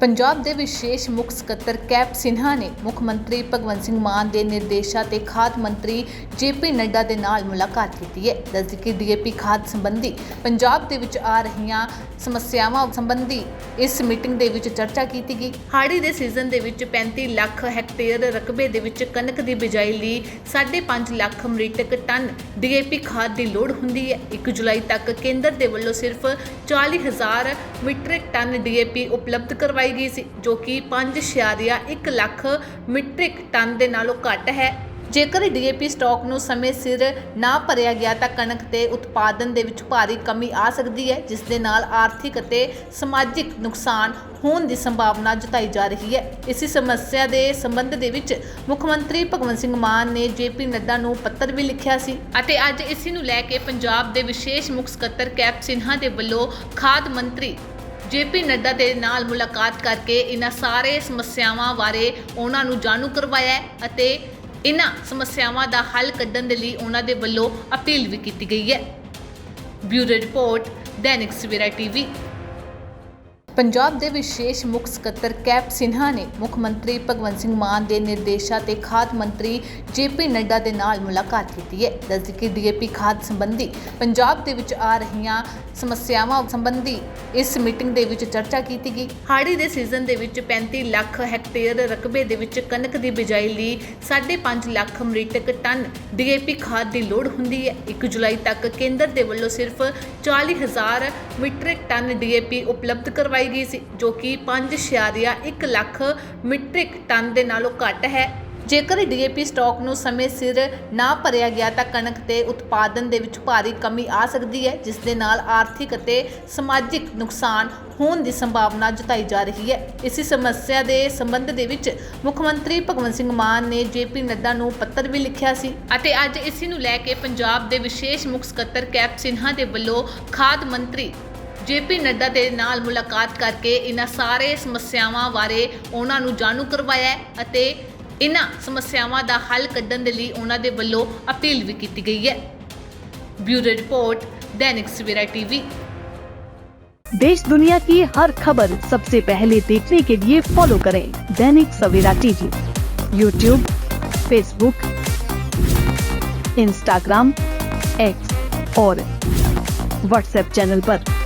ਪੰਜਾਬ ਦੇ ਵਿਸ਼ੇਸ਼ ਮੁੱਖ ਸਕੱਤਰ ਕੈਪ ਸਿਨਹਾ ਨੇ ਮੁੱਖ ਮੰਤਰੀ ਭਗਵੰਤ ਸਿੰਘ ਮਾਨ ਦੇ ਨਿਰਦੇਸ਼ਾਂ ਤੇ ਖਾਦ ਮੰਤਰੀ ਜੇਪੀ ਨੱਡਾ ਦੇ ਨਾਲ ਮੁਲਾਕਾਤ ਕੀਤੀ ਹੈ। ਦੱਸਦੀ ਕਿ ਡੀਏਪੀ ਖਾਦ ਸੰਬੰਧੀ ਪੰਜਾਬ ਦੇ ਵਿੱਚ ਆ ਰਹੀਆਂ ਸਮੱਸਿਆਵਾਂ ਸੰਬੰਧੀ ਇਸ ਮੀਟਿੰਗ ਦੇ ਵਿੱਚ ਚਰਚਾ ਕੀਤੀ ਗਈ। ਹਾੜੀ ਦੇ ਸੀਜ਼ਨ ਦੇ ਵਿੱਚ 35 ਲੱਖ ਹੈਕਟੇਅਰ ਰਕਬੇ ਦੇ ਵਿੱਚ ਕਣਕ ਦੀ ਬਿਜਾਈ ਲਈ 5.5 ਲੱਖ ਮੀਟ੍ਰਿਕ ਟਨ ਡੀਏਪੀ ਖਾਦ ਦੀ ਲੋੜ ਹੁੰਦੀ ਹੈ। 1 ਜੁਲਾਈ ਤੱਕ ਕੇਂਦਰ ਦੇ ਵੱਲੋਂ ਸਿਰਫ 40000 ਮੀਟ੍ਰਿਕ ਟਨ ਡੀਏਪੀ ਉਪਲਬਧ ਕਰਵਾਈ ਗਈ ਸੀ, ਜੋ ਕਿ 5.1 ਲੱਖ ਮੀਟ੍ਰਿਕ ਟਨ ਦੇ ਨਾਲੋਂ ਘੱਟ ਹੈ। ਜੇਕਰ ਡੀਏਪੀ ਸਟਾਕ ਨੂੰ ਸਮੇਂ ਸਿਰ ਨਾ ਭਰਿਆ ਗਿਆ ਤਾਂ ਕਣਕ ਦੇ ਉਤਪਾਦਨ ਦੇ ਵਿੱਚ ਭਾਰੀ ਕਮੀ ਆ ਸਕਦੀ ਹੈ, ਜਿਸ ਦੇ ਨਾਲ ਆਰਥਿਕ ਅਤੇ ਸਮਾਜਿਕ ਨੁਕਸਾਨ ਹੋਣ ਦੀ ਸੰਭਾਵਨਾ ਜਤਾਈ ਜਾ ਰਹੀ ਹੈ। ਇਸੇ ਸਮੱਸਿਆ ਦੇ ਸੰਬੰਧ ਦੇ ਵਿੱਚ ਮੁੱਖ ਮੰਤਰੀ ਭਗਵੰਤ ਸਿੰਘ ਮਾਨ ਨੇ ਜੇਪੀ ਨੱਡਾ ਨੂੰ ਪੱਤਰ ਵੀ ਲਿਖਿਆ ਸੀ। ਅਤੇ ਅੱਜ ਇਸ ਨੂੰ ਲੈ ਕੇ ਪੰਜਾਬ ਦੇ ਵਿਸ਼ੇਸ਼ ਮੁੱਖ ਸਕੱਤਰ ਕੈਪ ਸਿਨਹਾ ਦੇ ਵੱਲੋਂ ਖਾਦ ਮੰਤਰੀ ਜੇਪੀ ਨੱਡਾ ਦੇ ਨਾਲ ਮੁਲਾਕਾਤ ਕਰਕੇ ਇਹਨਾਂ ਸਾਰੇ ਸਮੱਸਿਆਵਾਂ ਬਾਰੇ ਉਹਨਾਂ ਨੂੰ ਜਾਣੂ ਕਰਵਾਇਆ ਹੈ ਅਤੇ ਇਹਨਾਂ ਸਮੱਸਿਆਵਾਂ ਦਾ ਹੱਲ ਕੱਢਣ ਦੇ ਲਈ ਉਹਨਾਂ ਦੇ ਵੱਲੋਂ ਅਪੀਲ ਵੀ ਕੀਤੀ ਗਈ ਹੈ। Bureau report, Dainik Savera TV. Punjab ਦੇ ਵਿਸ਼ੇਸ਼ ਮੁੱਖ ਸਕੱਤਰ ਕੈਪ ਸਿਨਹਾ ਨੇ ਮੁੱਖ ਮੰਤਰੀ ਭਗਵੰਤ ਸਿੰਘ ਮਾਨ ਦੇ ਨਿਰਦੇਸ਼ਾਂ ਤੇ ਖਾਦ ਮੰਤਰੀ ਜੇਪੀ ਨੱਡਾ ਦੇ ਨਾਲ ਮੁਲਾਕਾਤ ਕੀਤੀ ਹੈ। ਦੱਸਦੀ ਕਿ ਡੀਏਪੀ ਖਾਦ ਸੰਬੰਧੀ ਪੰਜਾਬ ਦੇ ਵਿੱਚ ਆ ਰਹੀਆਂ ਸਮੱਸਿਆਵਾਂ ਸੰਬੰਧੀ ਇਸ ਮੀਟਿੰਗ ਦੇ ਵਿੱਚ ਚਰਚਾ ਕੀਤੀ ਗਈ। ਹਾੜੀ ਦੇ ਸੀਜ਼ਨ ਦੇ ਵਿੱਚ 35 ਲੱਖ ਹੈਕਟੇਅਰ ਰਕਬੇ ਦੇ ਵਿੱਚ ਕਣਕ ਦੀ ਬਿਜਾਈ ਲਈ 5.5 ਲੱਖ ਮੀਟ੍ਰਿਕ ਟਨ ਡੀਏਪੀ ਖਾਦ ਦੀ ਲੋੜ ਹੁੰਦੀ ਹੈ। 1 ਜੁਲਾਈ ਤੱਕ ਕੇਂਦਰ ਦੇ ਵੱਲੋਂ ਸਿਰਫ 40000 ਮੀਟ੍ਰਿਕ ਟਨ ਡੀਏਪੀ ਉਪਲਬਧ ਕਰਵਾਈ ਗਈ ਜੋ ਕਿ 5.1 ਲੱਖ ਮੀਟ੍ਰਿਕ ਟਨ ਦੇ ਨਾਲੋਂ ਘੱਟ ਹੈ। ਜੇਕਰ ਡੀਏਪੀ ਸਟਾਕ ਨੂੰ ਸਮੇਂ ਸਿਰ ਨਾ ਭਰਿਆ ਗਿਆ ਤਾਂ ਕਣਕ ਦੇ ਉਤਪਾਦਨ ਦੇ ਵਿੱਚ ਭਾਰੀ ਕਮੀ ਆ ਸਕਦੀ ਹੈ, ਜਿਸ ਦੇ ਨਾਲ ਆਰਥਿਕ ਅਤੇ ਸਮਾਜਿਕ ਨੁਕਸਾਨ ਹੋਣ ਦੀ ਸੰਭਾਵਨਾ ਜਤਾਈ ਜਾ ਰਹੀ ਹੈ। ਇਸੇ ਸਮੱਸਿਆ ਦੇ ਸੰਬੰਧ ਦੇ ਵਿੱਚ ਮੁੱਖ ਮੰਤਰੀ ਭਗਵੰਤ ਸਿੰਘ ਮਾਨ ਨੇ ਜੇਪੀ ਨੱਡਾ ਨੂੰ ਪੱਤਰ ਵੀ ਲਿਖਿਆ ਸੀ। ਅਤੇ ਅੱਜ ਇਸ ਨੂੰ ਲੈ ਕੇ ਪੰਜਾਬ ਦੇ ਵਿਸ਼ੇਸ਼ ਮੁੱਖ ਸਕੱਤਰ ਕੈਪ ਸਿਨਹਾ ਦੇ ਵੱਲੋਂ ਖਾਦ ਮੰਤਰੀ ਜੇਪੀ ਨੱਡਾ ਦੇ ਨਾਲ ਮੁਲਾਕਾਤ ਕਰਕੇ ਇਹਨਾਂ ਸਾਰੇ ਸਮੱਸਿਆਵਾਂ ਬਾਰੇ ਉਹਨਾਂ ਨੂੰ ਜਾਣੂ ਕਰਵਾਇਆ ਹੈ ਅਤੇ ਇਹਨਾਂ ਸਮੱਸਿਆਵਾਂ ਦਾ ਹੱਲ ਕੱਢਣ ਦੇ ਲਈ ਉਹਨਾਂ ਦੇ ਵੱਲੋਂ ਅਪੀਲ ਵੀ ਕੀਤੀ ਗਈ ਹੈ bureau report Dainik Savera TV देश दुनिया की हर खबर सबसे पहले देखने के लिए फॉलो करें Dainik Savera TV YouTube Facebook Instagram X और व्हाट्सएप चैनल पर।